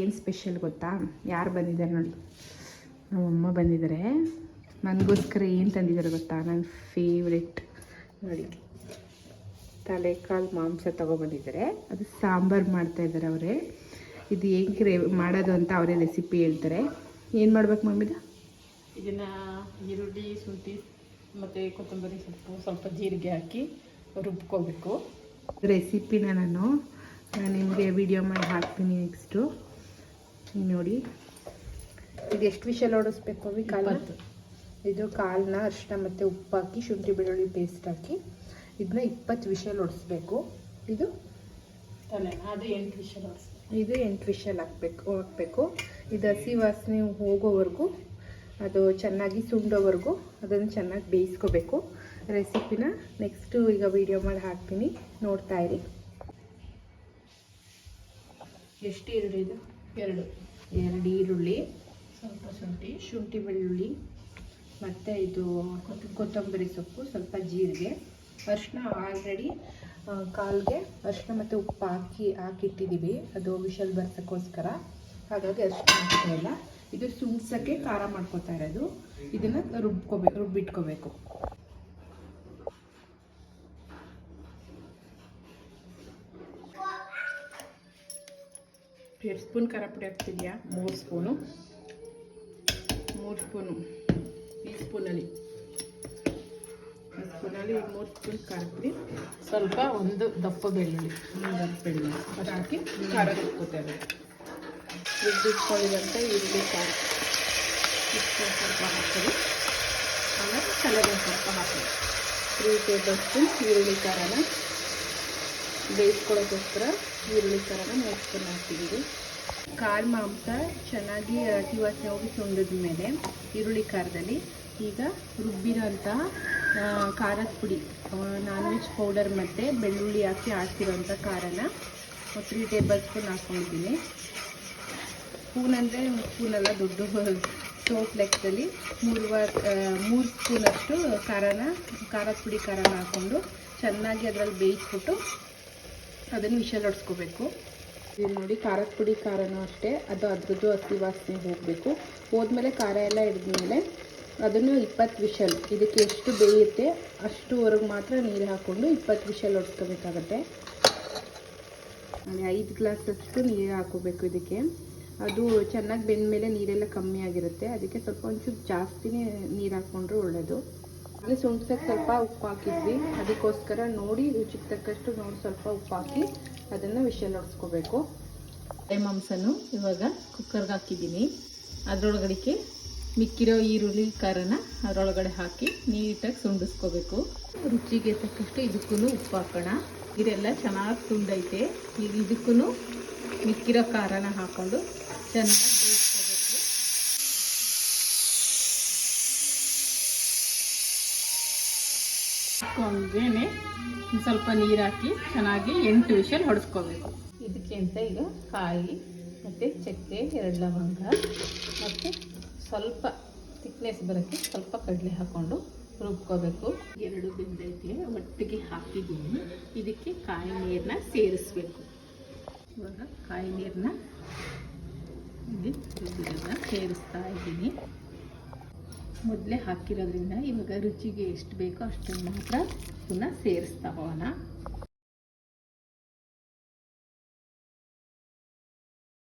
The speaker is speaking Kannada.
ಏನು ಸ್ಪೆಷಲ್ ಗೊತ್ತಾ? ಯಾರು ಬಂದಿದ್ದಾರೆ ನೋಡಿ. ನಮ್ಮಮ್ಮ ಬಂದಿದ್ದಾರೆ. ನನಗೋಸ್ಕರ ಏನು ತಂದಿದ್ದಾರೆ ಗೊತ್ತಾ? ನನ್ನ ಫೇವ್ರೆಟ್ ನೋಡಿ. ತಲೆಕಾಲು ಮಾಂಸ ತೊಗೊಬಂದಿದ್ದಾರೆ. ಅದು ಸಾಂಬಾರು ಮಾಡ್ತಾ ಇದ್ದಾರೆ ಅವರೇ. ಇದು ಹೆಂಗೆ ರೇ ಮಾಡೋದು ಅಂತ ಅವರೇ ರೆಸಿಪಿ ಹೇಳ್ತಾರೆ. ಏನು ಮಾಡ್ಬೇಕು ಮಮ್ಮಿದ? ಇದನ್ನು ಈರುಳ್ಳಿ ಶುಂಠಿ ಮತ್ತು ಕೊತ್ತಂಬರಿ ಸೊಪ್ಪು ಸ್ವಲ್ಪ ಜೀರಿಗೆ ಹಾಕಿ ರುಬ್ಕೋಬೇಕು. ರೆಸಿಪಿನ ನಾನು ನಿಮಗೆ ವಿಡಿಯೋ ಮಾಡಿ ಹಾಕ್ತೀನಿ ನೆಕ್ಸ್ಟು ನೋಡಿ. ಇದು ಎಷ್ಟು ವಿಷಲ್ ಓಡಿಸ್ಬೇಕು ಅವಿ ಕಾಲು ಇದು ಕಾಲನ್ನ ಅರ್ಶಿನ ಮತ್ತು ಉಪ್ಪು ಹಾಕಿ ಶುಂಠಿ ಬೆಳ್ಳುಳ್ಳಿ ಪೇಸ್ಟ್ ಹಾಕಿ ಇದನ್ನ ಇಪ್ಪತ್ತು ವಿಷಲ್ ಓಡಿಸ್ಬೇಕು. ಇದು? ಅದು ಎಂಟು ವಿಷಲ್ ಇದು ಎಂಟು ವಿಷಲ್ ಹಾಕ್ಬೇಕು ಹಾಕ್ಬೇಕು. ಇದು ಹಸಿ ವಾಸನೆ ಹೋಗೋವರೆಗೂ ಅದು ಚೆನ್ನಾಗಿ ಸುಂಡೋವರೆಗೂ ಅದನ್ನು ಚೆನ್ನಾಗಿ ಬೇಯಿಸ್ಕೋಬೇಕು. ರೆಸಿಪಿನ ನೆಕ್ಸ್ಟು ಈಗ ವಿಡಿಯೋ ಮಾಡಿ ಹಾಕ್ತೀನಿ. ನೋಡ್ತಾ ಇರಿ. ಎಷ್ಟು ಈರುಳ್ಳಿ ಇದು? ಎರಡು. ಎರಡು ಈರುಳ್ಳಿ ಸ್ವಲ್ಪ ಶುಂಠಿ. ಶುಂಠಿ ಬೆಳ್ಳುಳ್ಳಿ ಮತ್ತು ಇದು ಕೊತ್ತಂಬರಿ. ಸೊಪ್ಪು ಸ್ವಲ್ಪ ಜೀರಿಗೆ. ಅರಿಶಿನ ಆಲ್ರೆಡಿ ಕಾಲ್ಗೆ ಅರಿಶಿನ ಮತ್ತು ಉಪ್ಪು ಹಾಕಿ ಹಾಕಿಟ್ಟಿದ್ದೀವಿ. ಅದು ವಿಷಲ್ ಬರ್ಸೋಕ್ಕೋಸ್ಕರ ಹಾಗಾಗಿ ಅರಿಶಿನ ಹಾಕ್ತಾ ಇಲ್ಲ ಇದು ಸುಮ್ಸೋಕ್ಕೆ ಖಾರ ಮಾಡ್ಕೋತಾ ಇರೋದು. ಇದನ್ನು ರುಬ್ಕೋಬೇಕು ರುಬ್ಬಿಟ್ಕೋಬೇಕು. ಎರಡು ಸ್ಪೂನ್ ಖಾರ ಪುಡಿ ಹಾಕ್ತಿದ್ಯಾ? ಮೂರು ಸ್ಪೂನು ಮೂರು ಸ್ಪೂನು ಈ ಸ್ಪೂನಲ್ಲಿ ಈ ಸ್ಪೂನಲ್ಲಿ ಮೂರು ಸ್ಪೂನ್ ಖಾರ ಪುಡಿ. ಸ್ವಲ್ಪ ಒಂದು ದಪ್ಪ ಬೆಳ್ಳುಳ್ಳಿ. ಒಂದು ಬೆಳ್ಳುಳ್ಳಿ. ಅದು ಹಾಕಿ ಖಾರ ರುಬ್ಕೋತೇವೆ ರುಬ್ಬಿಟ್ಕೊಂಡಿರೋಂಥ ಈರುಳ್ಳಿ ಖಾರ. ಇಷ್ಟು ಸ್ವಲ್ಪ ಹಾಕ್ತೀವಿ ಆಮೇಲೆ ಕಲರ್ ಸ್ವಲ್ಪ ಹಾಕಿ ತ್ರೀ ಟೇಬಲ್ ಸ್ಪೂನ್ ಈರುಳ್ಳಿ ಖಾರನ. ಬೇಯಿಸ್ಕೊಳ್ಳೋಕ್ಕೋಸ್ಕರ ಈರುಳ್ಳಿ ಮೂರು ಸ್ಪೂನ್ ಹಾಕ್ತಿದ್ದೀವಿ. ಕಾಳು, ಮಾಂಸ ಚೆನ್ನಾಗಿ ಅತಿ ಹೋಗಿ ಸುಂಡಿದ ಮೇಲೆ ಈರುಳ್ಳಿ ಖಾರದಲ್ಲಿ ಈಗ ರುಬ್ಬಿರೋಂಥ ಖಾರದ ಪುಡಿ ನಾನ್ ವೆಜ್ ಪೌಡರ್ ಮತ್ತು ಬೆಳ್ಳುಳ್ಳಿ ಹಾಕಿ ಆಡ್ತಿರೋಂಥ ಖಾರನ ತ್ರೀ ಟೇಬಲ್ ಸ್ಪೂನ್ ಹಾಕ್ಕೊಂಡಿದ್ದೀನಿ. ಸ್ಪೂನ್ ಅಂದರೆ ಸ್ಪೂನೆಲ್ಲ ದೊಡ್ಡ ಸೋಪ್ ಲೆಕ್ಕದಲ್ಲಿ ಮೂರು ಮೂರು ಸ್ಪೂನಷ್ಟು ಖಾರನ, ಖಾರದ ಪುಡಿ ಖಾರನ ಹಾಕ್ಕೊಂಡು ಚೆನ್ನಾಗಿ ಅದರಲ್ಲಿ ಬೇಯಿಸ್ಬಿಟ್ಟು ಅದನ್ನು ವಿಷಲ್ ಹೊಡ್ಸ್ಕೋಬೇಕು. ಇದು ನೋಡಿ ಖಾರದ ಪುಡಿ ಖಾರನೂ ಅಷ್ಟೇ. ಅದು ಅದ್ರದ್ದು ಹಸಿ ವಾಸನೆ ಹೋಗಬೇಕು. ಹೋದ್ಮೇಲೆ ಖಾರ ಎಲ್ಲ ಹಿಡಿದ್ಮೇಲೆ ಅದನ್ನು ಇಪ್ಪತ್ತು ವಿಷಲ್, ಇದಕ್ಕೆ ಎಷ್ಟು ಬೇಯುತ್ತೆ ಅಷ್ಟುವರೆಗೆ ಮಾತ್ರ ನೀರು ಹಾಕ್ಕೊಂಡು ಇಪ್ಪತ್ತು ವಿಷಲ್ ಹೊಡ್ಸ್ಕೋಬೇಕಾಗತ್ತೆ. ಐದು ಗ್ಲಾಸಷ್ಟು ನೀರು ಹಾಕೋಬೇಕು ಇದಕ್ಕೆ. ಅದು ಚೆನ್ನಾಗಿ ಬೆಂದ ಮೇಲೆ ನೀರೆಲ್ಲ ಕಮ್ಮಿ ಆಗಿರುತ್ತೆ. ಅದಕ್ಕೆ ಸ್ವಲ್ಪ ಒಂಚೂರು ಜಾಸ್ತಿನೇ ನೀರು ಹಾಕ್ಕೊಂಡ್ರೆ ಒಳ್ಳೆಯದು ಅಲ್ಲಿ ಸುಣ್ಸಕ್ಕೆ ಸ್ವಲ್ಪ ಉಪ್ಪು ಹಾಕಿದ್ವಿ. ಅದಕ್ಕೋಸ್ಕರ ನೋಡಿ ರುಚಿಗೆ ತಕ್ಕಷ್ಟು ನೋಡಿ ಸ್ವಲ್ಪ ಉಪ್ಪು ಹಾಕಿ ಅದನ್ನು ವಿಷಲ್ ಹೊಡ್ಸ್ಕೋಬೇಕು ತಲೆ ಮಾಂಸನು ಇವಾಗ ಕುಕ್ಕರ್ಗೆ ಹಾಕಿದ್ದೀನಿ. ಅದರೊಳಗಡೆಗೆ ಮಿಕ್ಕಿರೋ ಈರುಳ್ಳಿ, ಖಾರನ ಅದರೊಳಗಡೆ ಹಾಕಿ ನೀಟಾಗಿ ಸುಂಡಿಸ್ಕೋಬೇಕು ರುಚಿಗೆ ತಕ್ಕಷ್ಟು ಇದಕ್ಕೂ ಉಪ್ಪು ಹಾಕೋಣ. ಇದೆಲ್ಲ ಚೆನ್ನಾಗಿ ಸುಂಡೈತೆ ಈಗ ಇದಕ್ಕೂ ಮಿಕ್ಕಿರೋ ಖಾರನ ಹಾಕೊಂಡು ಚೆನ್ನಾಗಿ ಹಾಕೊಂಡೇನೆ ಸ್ವಲ್ಪ ನೀರು ಹಾಕಿ ಚೆನ್ನಾಗಿ ಎಂಟು ವಿಷಲ್ ಹೊಡೆಸ್ಕೋಬೇಕು. ಇದಕ್ಕೆ ಅಂತ ಈಗ ಕಾಯಿ ಮತ್ತು ಚಕ್ಕೆ ಎರಡು ಲವಂಗ ಮತ್ತು ಸ್ವಲ್ಪ ತಿಕ್ನೆಸ್ ಬರೋಕ್ಕೆ ಸ್ವಲ್ಪ ಕಡಲೆ ಹಾಕ್ಕೊಂಡು ರುಬ್ಕೋಬೇಕು. ಎರಡು ಬೆಂದೈತೆ ಒಟ್ಟಿಗೆ ಹಾಕಿದ್ದೀನಿ. ಇದಕ್ಕೆ ಕಾಯಿ ನೀರನ್ನ ಸೇರಿಸ್ಬೇಕು. ಇವಾಗ ಕಾಯಿ ನೀರನ್ನ ಇಲ್ಲಿ ಸೇರಿಸ್ತಾ ಇದ್ದೀನಿ. ಮೊದಲೇ ಹಾಕಿರೋದ್ರಿಂದ ಇವಾಗ ರುಚಿಗೆ ಎಷ್ಟು ಬೇಕೋ ಅಷ್ಟನ್ನು ಮಾತ್ರ ಪುನಃ ಸೇರಿಸ್ತಾ ಹೋಗೋಣ.